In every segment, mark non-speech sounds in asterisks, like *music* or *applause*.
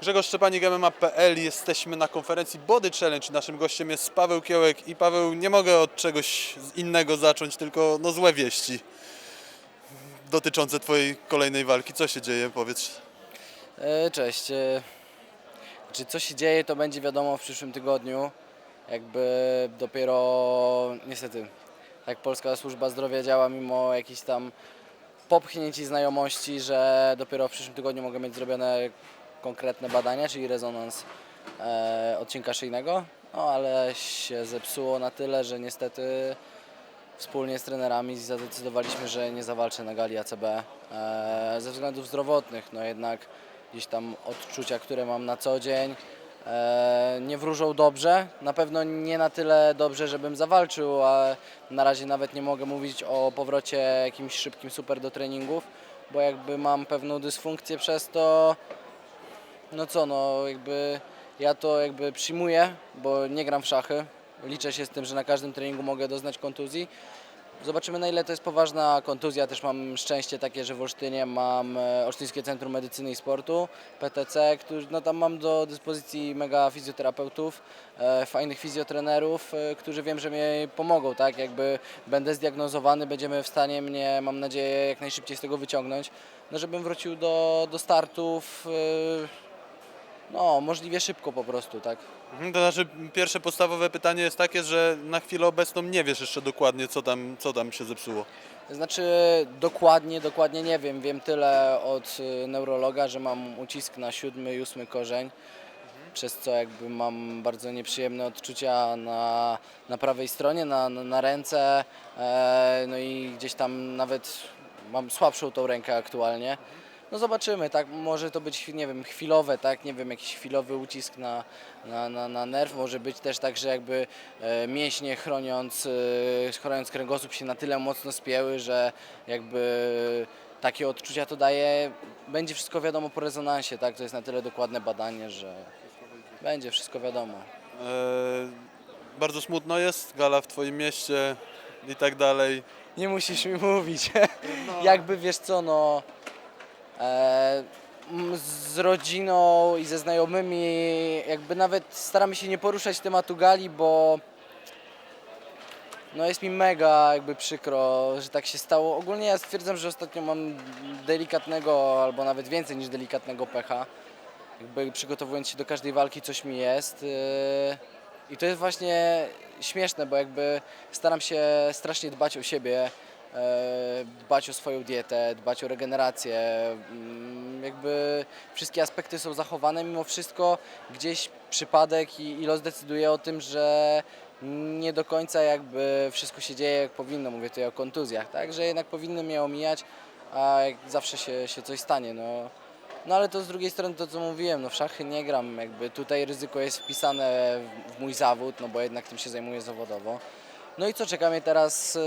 Grzegorz Szczepanik, MMA.pl. Jesteśmy na konferencji Body Challenge. Naszym gościem jest Paweł Kiełek i Paweł, nie mogę od czegoś innego zacząć, tylko no złe wieści dotyczące Twojej kolejnej walki. Co się dzieje? Powiedz. E, Cześć. E, Czy co się dzieje, to będzie wiadomo w przyszłym tygodniu. Jakby dopiero niestety tak Polska Służba Zdrowia działa mimo jakichś tam popchnięć i znajomości, że dopiero w przyszłym tygodniu mogą mieć zrobione konkretne badania, czyli rezonans e, odcinka szyjnego. No ale się zepsuło na tyle, że niestety wspólnie z trenerami zadecydowaliśmy, że nie zawalczę na gali ACB e, ze względów zdrowotnych. No jednak gdzieś tam odczucia, które mam na co dzień e, nie wróżą dobrze. Na pewno nie na tyle dobrze, żebym zawalczył, a na razie nawet nie mogę mówić o powrocie jakimś szybkim super do treningów, bo jakby mam pewną dysfunkcję przez to. No co, no jakby ja to jakby przyjmuję, bo nie gram w szachy. Liczę się z tym, że na każdym treningu mogę doznać kontuzji. Zobaczymy na ile to jest poważna kontuzja. Też mam szczęście takie, że w Olsztynie mam e, Olsztyńskie Centrum Medycyny i Sportu, PTC, którzy, no tam mam do dyspozycji mega fizjoterapeutów, e, fajnych fizjotrenerów, e, którzy wiem, że mi pomogą, tak? Jakby będę zdiagnozowany, będziemy w stanie mnie, mam nadzieję, jak najszybciej z tego wyciągnąć, no żebym wrócił do, do startów, e, no możliwie szybko po prostu, tak? Mhm, To znaczy, pierwsze podstawowe pytanie jest takie, że na chwilę obecną nie wiesz jeszcze dokładnie, co tam, co tam się zepsuło. Znaczy dokładnie, dokładnie nie wiem. Wiem tyle od y, neurologa, że mam ucisk na siódmy i ósmy korzeń, przez co jakby mam bardzo nieprzyjemne odczucia na, na prawej stronie, na, na, na ręce, e, no i gdzieś tam nawet mam słabszą tą rękę aktualnie. No zobaczymy, tak, może to być, nie wiem, chwilowe, tak, nie wiem, jakiś chwilowy ucisk na, na, na, na nerw, może być też tak, że jakby e, mięśnie chroniąc, e, chroniąc kręgosłup się na tyle mocno spięły, że jakby takie odczucia to daje, będzie wszystko wiadomo po rezonansie, tak, to jest na tyle dokładne badanie, że będzie wszystko wiadomo. E, bardzo smutno jest, gala w Twoim mieście i tak dalej. Nie musisz mi mówić. *laughs* Jakby wiesz co, no. E, z rodziną i ze znajomymi, jakby nawet staramy się nie poruszać tematu gali, bo no jest mi mega jakby przykro, że tak się stało. Ogólnie ja stwierdzam, że ostatnio mam delikatnego, albo nawet więcej niż delikatnego pecha. Jakby przygotowując się do każdej walki coś mi jest. Yy, I to jest właśnie śmieszne, bo jakby staram się strasznie dbać o siebie, e, dbać o swoją dietę, dbać o regenerację. Mm, Jakby wszystkie aspekty są zachowane, mimo wszystko gdzieś przypadek i, los decyduje o tym, że nie do końca jakby wszystko się dzieje jak powinno. Mówię tutaj o kontuzjach, tak? Że jednak powinny mnie omijać, a jak zawsze się, się coś stanie. No. No ale to z drugiej strony to co mówiłem, no w szachy nie gram, jakby tutaj ryzyko jest wpisane w mój zawód, no bo jednak tym się zajmuję zawodowo. No i co, czeka mnie teraz, yy,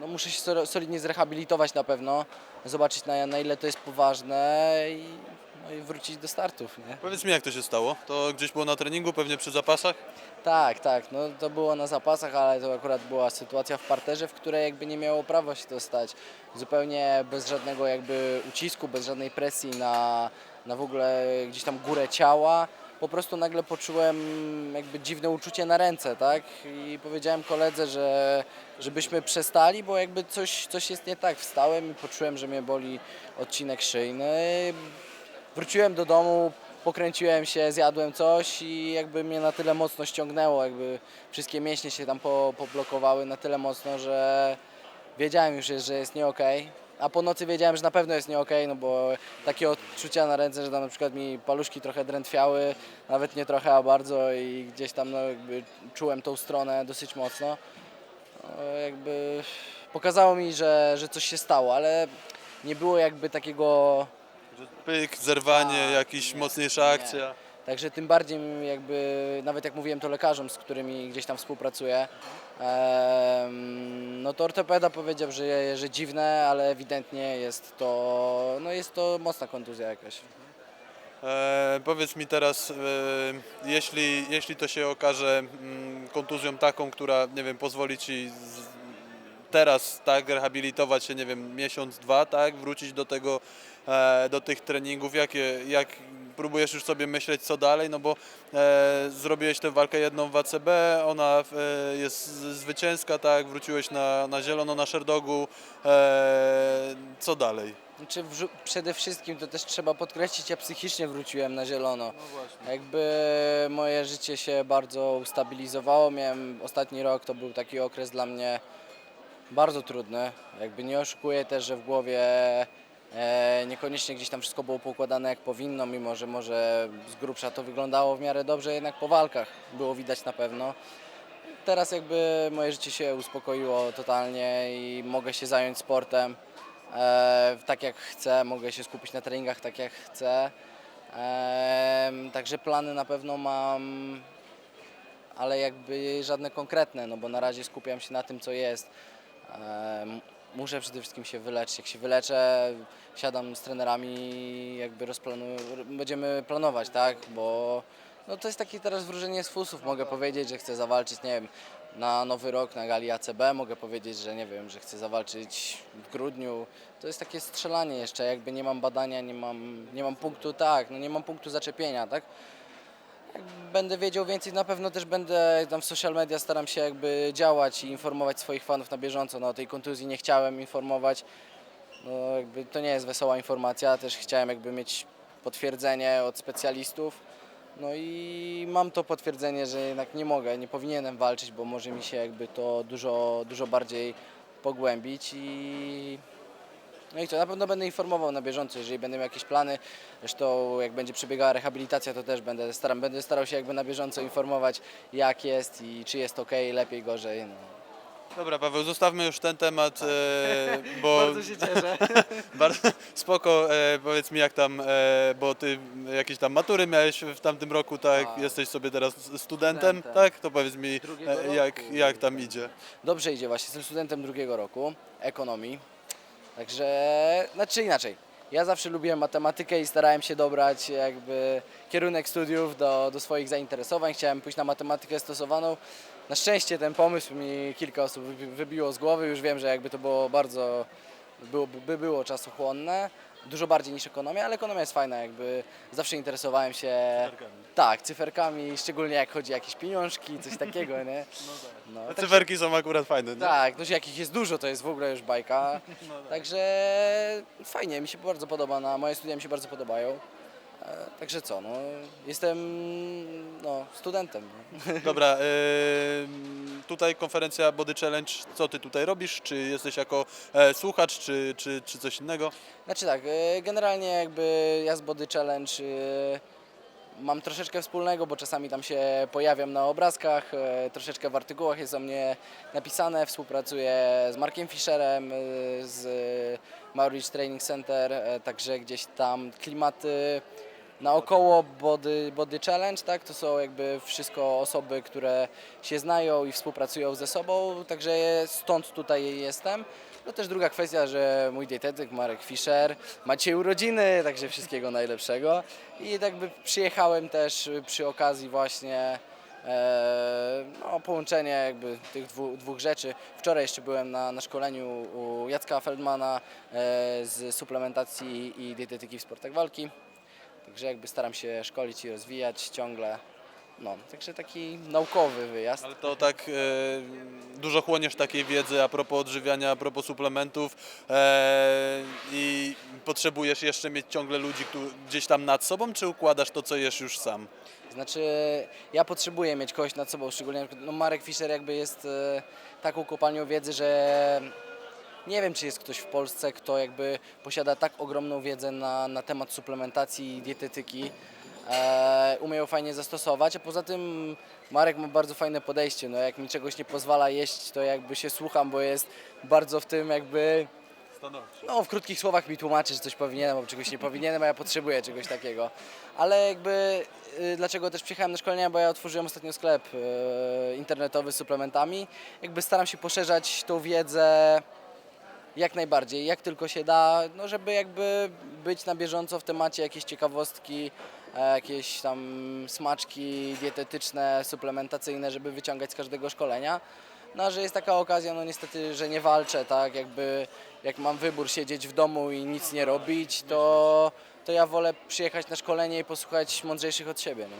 no muszę się so- solidnie zrehabilitować na pewno, zobaczyć na, na ile to jest poważne i, no i wrócić do startów, nie? Powiedz mi, jak to się stało? To gdzieś było na treningu, pewnie przy zapasach? Tak, tak, no to było na zapasach, ale to akurat była sytuacja w parterze, w której jakby nie miało prawa się to stać. Zupełnie bez żadnego jakby ucisku, bez żadnej presji na, na w ogóle gdzieś tam górę ciała. Po prostu nagle poczułem jakby dziwne uczucie na ręce, tak? I powiedziałem koledze, że żebyśmy przestali, bo jakby coś, coś jest nie tak. Wstałem i poczułem, że mnie boli odcinek szyjny. Wróciłem do domu, pokręciłem się, zjadłem coś i jakby mnie na tyle mocno ściągnęło, jakby wszystkie mięśnie się tam po, poblokowały na tyle mocno, że wiedziałem już, że jest nie okej. A po nocy wiedziałem, że na pewno jest nie okej, no bo takie odczucia na ręce, że tam na przykład mi paluszki trochę drętwiały, nawet nie trochę, a bardzo i gdzieś tam no, jakby czułem tą stronę dosyć mocno. No, jakby pokazało mi, że, że coś się stało, ale nie było jakby takiego Pyk, zerwanie, Tak, jakaś nie, mocniejsza nie. akcja. Także tym bardziej jakby, nawet jak mówiłem to lekarzom, z którymi gdzieś tam współpracuję, no to ortopeda powiedział, że, że dziwne, ale ewidentnie jest to, no jest to mocna kontuzja jakaś. E, powiedz mi teraz, e, jeśli, jeśli to się okaże mm, kontuzją taką, która, nie wiem, pozwoli Ci z, teraz, tak, rehabilitować się, nie wiem, miesiąc, dwa, tak, wrócić do tego, e, do tych treningów, jakie, jak, próbujesz już sobie myśleć co dalej, no bo e, zrobiłeś tę walkę jedną w ACB, ona e, jest zwycięska, tak, wróciłeś na, na zielono na Szerdogu, e, co dalej? Znaczy wrzu- przede wszystkim to też trzeba podkreślić, ja psychicznie wróciłem na zielono. Jakby moje życie się bardzo ustabilizowało. Miałem ostatni rok to był taki okres dla mnie bardzo trudny. Jakby nie oszukuję też, że w głowie niekoniecznie gdzieś tam wszystko było poukładane jak powinno, mimo że może z grubsza to wyglądało w miarę dobrze, jednak po walkach było widać na pewno. Teraz jakby moje życie się uspokoiło totalnie i mogę się zająć sportem e, tak jak chcę, mogę się skupić na treningach tak jak chcę. Em, także plany na pewno mam, ale jakby żadne konkretne, no bo na razie skupiam się na tym, co jest. Muszę przede wszystkim się wyleczyć. Jak się wyleczę, siadam z trenerami, jakby będziemy planować, tak, bo no to jest takie teraz wróżenie z fusów. Mogę powiedzieć, że chcę zawalczyć, nie wiem, na nowy rok na gali ACB, mogę powiedzieć, że nie wiem, że chcę zawalczyć w grudniu. To jest takie strzelanie jeszcze, jakby nie mam badania, nie mam, nie mam punktu, tak, no nie mam punktu zaczepienia, tak. Będę wiedział więcej, na pewno też będę tam w social media staram się jakby działać i informować swoich fanów na bieżąco. No o tej kontuzji nie chciałem informować. No jakby to nie jest wesoła informacja, też chciałem jakby mieć potwierdzenie od specjalistów. No i mam to potwierdzenie, że jednak nie mogę, nie powinienem walczyć, bo może mi się jakby to dużo, dużo bardziej pogłębić i no i co, na pewno będę informował na bieżąco, jeżeli będę miał jakieś plany. Zresztą jak będzie przebiegała rehabilitacja, to też będę, staram, będę starał się jakby na bieżąco informować, jak jest i czy jest ok, lepiej, gorzej. No. Dobra Paweł, zostawmy już ten temat, e, bo *laughs* się cieszę. *laughs* bardzo spoko, e, powiedz mi jak tam, e, bo ty jakieś tam matury miałeś w tamtym roku, tak, Tak. jesteś sobie teraz studentem, Studentem. tak, to powiedz mi Drugiego e, jak, roku. jak tam idzie. Dobrze idzie właśnie, jestem studentem drugiego roku ekonomii. Także, znaczy inaczej. Ja zawsze lubiłem matematykę i starałem się dobrać jakby kierunek studiów do, do swoich zainteresowań. Chciałem pójść na matematykę stosowaną. Na szczęście ten pomysł mi kilka osób wybi- wybiło z głowy. Już wiem, że jakby to było bardzo, byłoby, by było czasochłonne. Dużo bardziej niż ekonomia, ale ekonomia jest fajna, jakby zawsze interesowałem się tak, cyferkami, szczególnie jak chodzi o jakieś pieniążki, coś takiego, nie? *laughs* No, A także- Cyferki są akurat fajne, nie? tak, no jakich jest dużo, to jest w ogóle już bajka. *laughs* No tak. Także fajnie, mi się bardzo podoba, na moje studia mi się bardzo podobają. E, Także co, no jestem no, studentem. no. *laughs* Dobra, e, tutaj konferencja Body Challenge, co ty tutaj robisz? Czy jesteś jako e, słuchacz, czy, czy, czy coś innego? Znaczy tak, e, generalnie jakby ja z Body Challenge mam troszeczkę wspólnego, bo czasami tam się pojawiam na obrazkach, troszeczkę w artykułach jest o mnie napisane, współpracuję z Markiem Fischerem, z Maurich Training Center, także gdzieś tam klimaty naokoło Body, body Challenge, tak? To są jakby wszystko osoby, które się znają i współpracują ze sobą, także stąd tutaj jestem. No też druga kwestia, że mój dietetyk Marek Fischer ma dzisiaj urodziny, także wszystkiego najlepszego. I jakby przyjechałem też przy okazji właśnie e, no, połączenie jakby tych dwu, dwóch rzeczy. Wczoraj jeszcze byłem na, na szkoleniu u Jacka Feldmana e, z suplementacji i dietetyki w sportach walki. Także jakby staram się szkolić i rozwijać ciągle. No, także taki naukowy wyjazd. Ale to tak e, dużo chłoniesz takiej wiedzy a propos odżywiania, a propos suplementów e, i potrzebujesz jeszcze mieć ciągle ludzi którzy gdzieś tam nad sobą, czy układasz to, co jesz już sam? Znaczy, ja potrzebuję mieć kogoś nad sobą, szczególnie no Marek Fischer jakby jest e, taką kopalnią wiedzy, że nie wiem, czy jest ktoś w Polsce, kto jakby posiada tak ogromną wiedzę na, na temat suplementacji i dietetyki, e, umie ją fajnie zastosować, a poza tym Marek ma bardzo fajne podejście, no jak mi czegoś nie pozwala jeść, to jakby się słucham, bo jest bardzo w tym jakby no, w krótkich słowach mi tłumaczy, że coś powinienem, albo czegoś nie powinienem, a ja potrzebuję czegoś takiego. Ale jakby y, dlaczego też przyjechałem na szkolenia, bo ja otworzyłem ostatnio sklep y, internetowy z suplementami. Jakby staram się poszerzać tą wiedzę jak najbardziej, jak tylko się da, no żeby jakby być na bieżąco w temacie jakieś ciekawostki, e, jakieś tam smaczki dietetyczne, suplementacyjne, żeby wyciągać z każdego szkolenia. No a że jest taka okazja, no niestety, że nie walczę, tak, jakby jak mam wybór siedzieć w domu i nic nie robić, to, to ja wolę przyjechać na szkolenie i posłuchać mądrzejszych od siebie. No.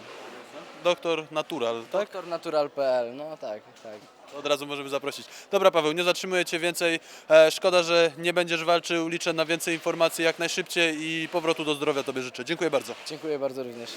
Doktor Natural, tak? Doktornatural.pl, no tak, tak. Od razu możemy zaprosić. Dobra Paweł, nie zatrzymuję Cię więcej. E, szkoda, że nie będziesz walczył. Liczę na więcej informacji jak najszybciej i powrotu do zdrowia Tobie życzę. Dziękuję bardzo. Dziękuję bardzo również.